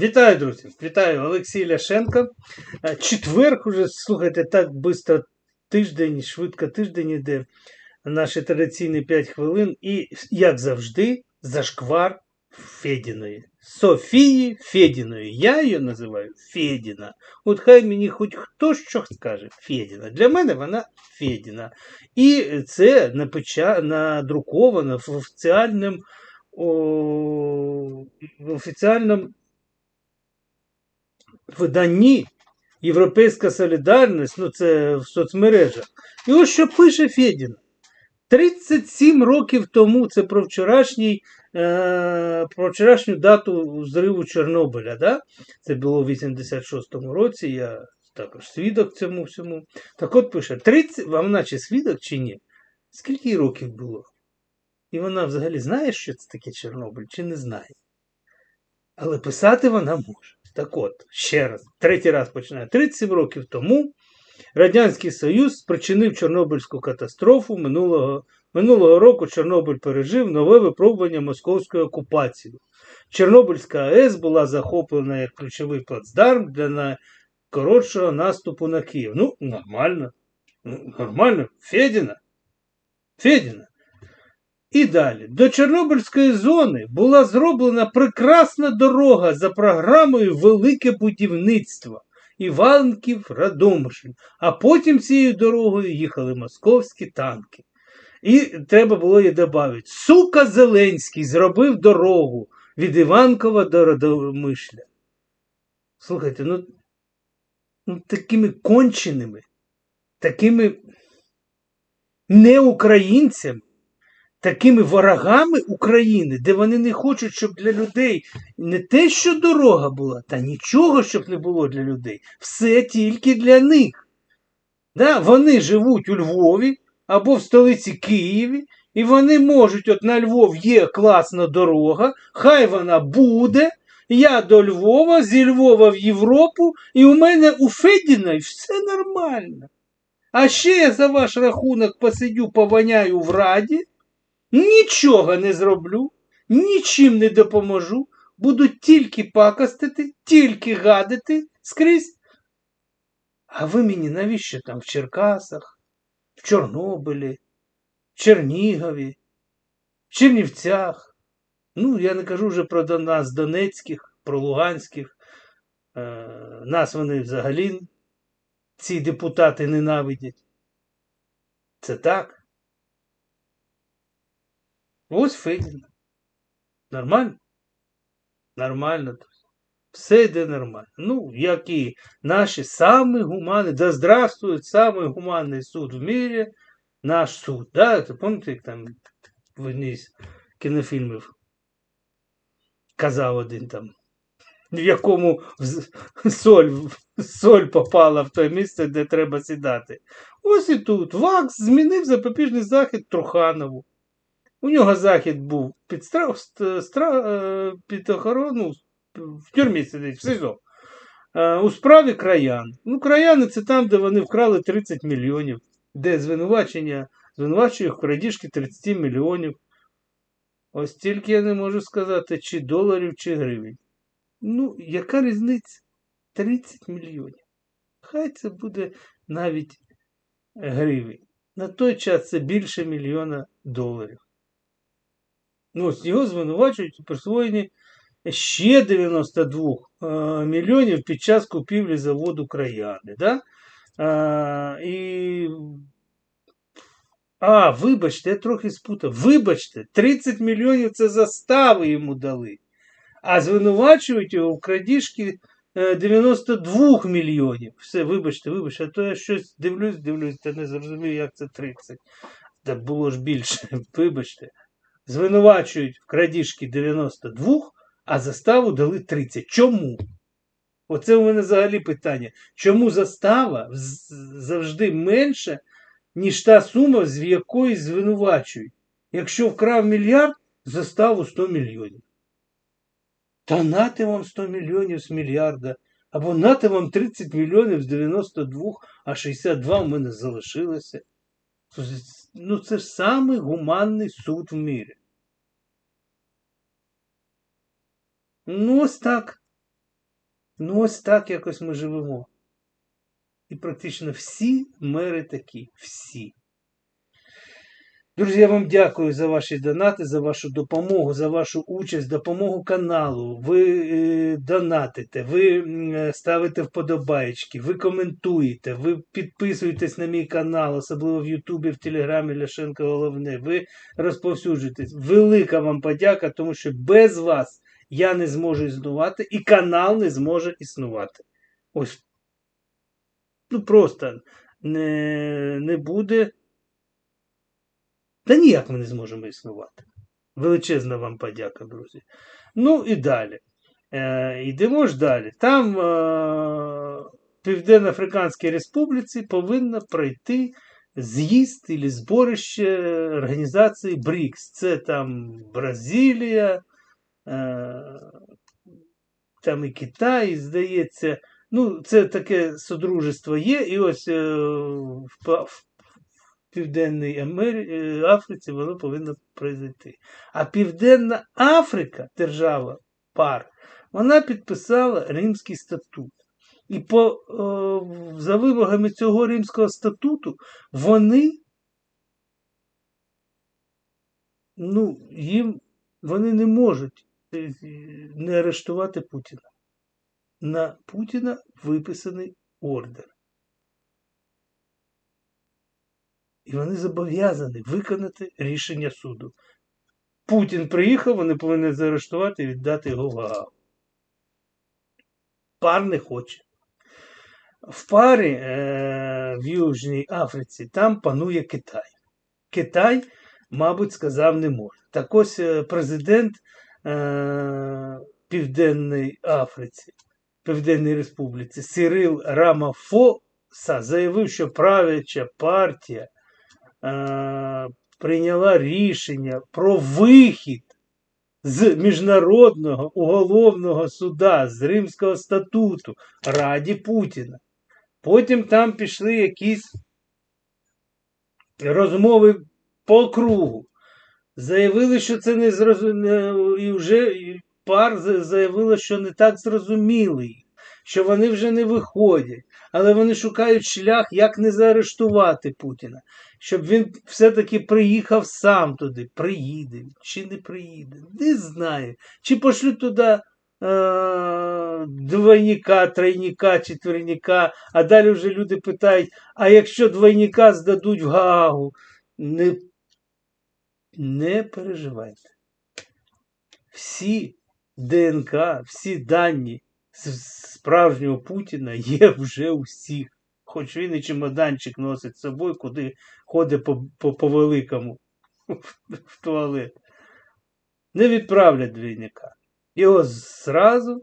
Вітаю, друзі! Вітаю Олексій Ляшенко. Е, Четверг уже, слухайте, так швидко тиждень, швидко тиждень іде. Наші традиційні 5 хвилин. І, як завжди, зашквар Федіної. Софії Федіної. Я її називаю Федіна. От хай мені хоч хто що скаже Федіна. Для мене вона Федіна. І це напеча... надруковано в офіціальному, о... в офіціальному виданні Європейська солідарність, ну це в соцмережах. І ось що пише Федіна. 37 років тому це про вчорашній, е, про вчорашню дату зриву Чорнобиля. Да? Це було в 86-му році, я також свідок цьому всьому. Так от пише, 30, а вона чи свідок, чи ні? Скільки років було? І вона взагалі знає, що це таке Чорнобиль, чи не знає? Але писати вона може. Так от, ще раз, третій раз починаю. 37 років тому Радянський Союз спричинив Чорнобильську катастрофу. Минулого, минулого року Чорнобиль пережив нове випробування московської окупації. Чорнобильська АЕС була захоплена як ключовий плацдарм для найкоротшого наступу на Київ. Ну, нормально. Ну, Нормально. Федіна. Федіна. І далі. До Чорнобильської зони була зроблена прекрасна дорога за програмою Велике будівництво Іванків Радомишль. А потім цією дорогою їхали московські танки. І треба було їй додати. Сука Зеленський зробив дорогу від Іванкова до Радомишля. Слухайте, ну, ну такими конченими, такими неукраїнцями такими ворогами України, де вони не хочуть, щоб для людей не те, що дорога була, та нічого, щоб не було для людей. Все тільки для них. Да? Вони живуть у Львові або в столиці Києві, і вони можуть, от на Львов є класна дорога, хай вона буде. Я до Львова, зі Львова в Європу, і у мене у Федіна все нормально. А ще я за ваш рахунок посидю, пованяю в раді, Нічого не зроблю, нічим не допоможу, буду тільки пакостити, тільки гадити скрізь. А ви мені навіщо там в Черкасах, в Чорнобилі, в Чернігові, в Чернівцях? Ну, я не кажу вже про нас Донецьких, про Луганських. Е, Нас вони взагалі, ці депутати ненавидять. Це так. Ось Федін. Нормально? Нормально. Все йде нормально. Ну, як і наші самі гуманні, да здравствует самий гуманний суд в мірі, наш суд. Да? Це пам'ятаєте, як там в одній з кінофільмів казав один там, в якому соль соль попала в те місце, де треба сідати. Ось і тут. ВАКС змінив запобіжний захід Труханову. У нього захід був під стра... Стра... Е, під охорону в тюрмі сидить, в СИЗО. Е, у справі краян. Ну, краяни це там, де вони вкрали 30 мільйонів, де звинувачення звинувачує в крадіжки 30 мільйонів. Ось тільки я не можу сказати, чи доларів, чи гривень. Ну, яка різниця? 30 мільйонів. Хай це буде навіть гривень. На той час це більше мільйона доларів. Ну, ось його звинувачують у присвоєнні ще 92 е, мільйонів під час купівлі заводу краяни. Да? А, і... а, вибачте, я трохи спутав. Вибачте, 30 мільйонів це застави йому дали. А звинувачують його у крадіжки 92 мільйонів. Все, вибачте, вибачте, а то я щось дивлюсь, дивлюсь, та не зрозумію, як це 30. Так було ж більше. Вибачте звинувачують в крадіжки 92, а заставу дали 30. Чому? Оце у мене взагалі питання. Чому застава завжди менша, ніж та сума, з якої звинувачують? Якщо вкрав мільярд, заставу 100 мільйонів. Та нате вам 100 мільйонів з мільярда. Або нате вам 30 мільйонів з 92, а 62 у мене залишилося. Ну, це ж самий гуманний суд в мірі. Ну, ось так. Ну, ось так якось ми живемо. І практично всі мери такі. Всі. Друзі, я вам дякую за ваші донати, за вашу допомогу, за вашу участь, допомогу каналу. Ви е, донатите, ви ставите вподобаєчки, ви коментуєте, ви підписуєтесь на мій канал, особливо в Ютубі, в Телеграмі Ляшенко Головне. Ви розповсюджуєтесь. Велика вам подяка, тому що без вас я не зможу існувати і канал не зможе існувати. Ось. Ну просто не, не буде. Та ніяк ми не зможемо існувати. Величезна вам подяка, друзі. Ну і далі. Е, йдемо ж далі. Там е, в Південно-Африканській Республіці повинно пройти з'їзд і зборище організації БРІКС. Це там Бразилія, е, там і Китай, здається. Ну, це таке содружество є, і ось в Південній Амері... е, Африці воно повинно произойти. А Південна Африка, держава пар, вона підписала Римський статут. І по, е, за вимогами цього Римського статуту вони, ну, їм, вони не можуть е, не арештувати Путіна. На Путіна виписаний ордер. Вони зобов'язані виконати рішення суду. Путін приїхав, вони повинні заарештувати і віддати його в. Пар не хоче. В парі е, в Южній Африці там панує Китай. Китай, мабуть, сказав не може. Так ось е, президент е, Південної Африці, Південної Республіці Сирил Рамафоса заявив, що правляча партія прийняла рішення про вихід з Міжнародного уголовного суда, з Римського статуту раді Путіна. Потім там пішли якісь розмови по кругу. Заявили, що це не зрозуміло, і вже пар за- заявила, що не так зрозуміли їх, що вони вже не виходять, але вони шукають шлях, як не заарештувати Путіна, щоб він все-таки приїхав сам туди. Приїде чи не приїде. Не знаю. Чи пошлють туди е- двойника, тройника, четверника, а далі вже люди питають: а якщо двойника здадуть в Гаагу, не, не переживайте. Всі ДНК, всі дані справжнього Путіна є вже у всіх. Хоч він і чемоданчик носить з собою, куди ходить по, по, по великому в туалет. Не відправлять двійника. Його зразу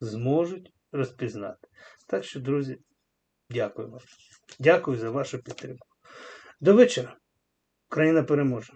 зможуть розпізнати. Так що, друзі, дякую вам. Дякую за вашу підтримку. До вечора. Україна переможе.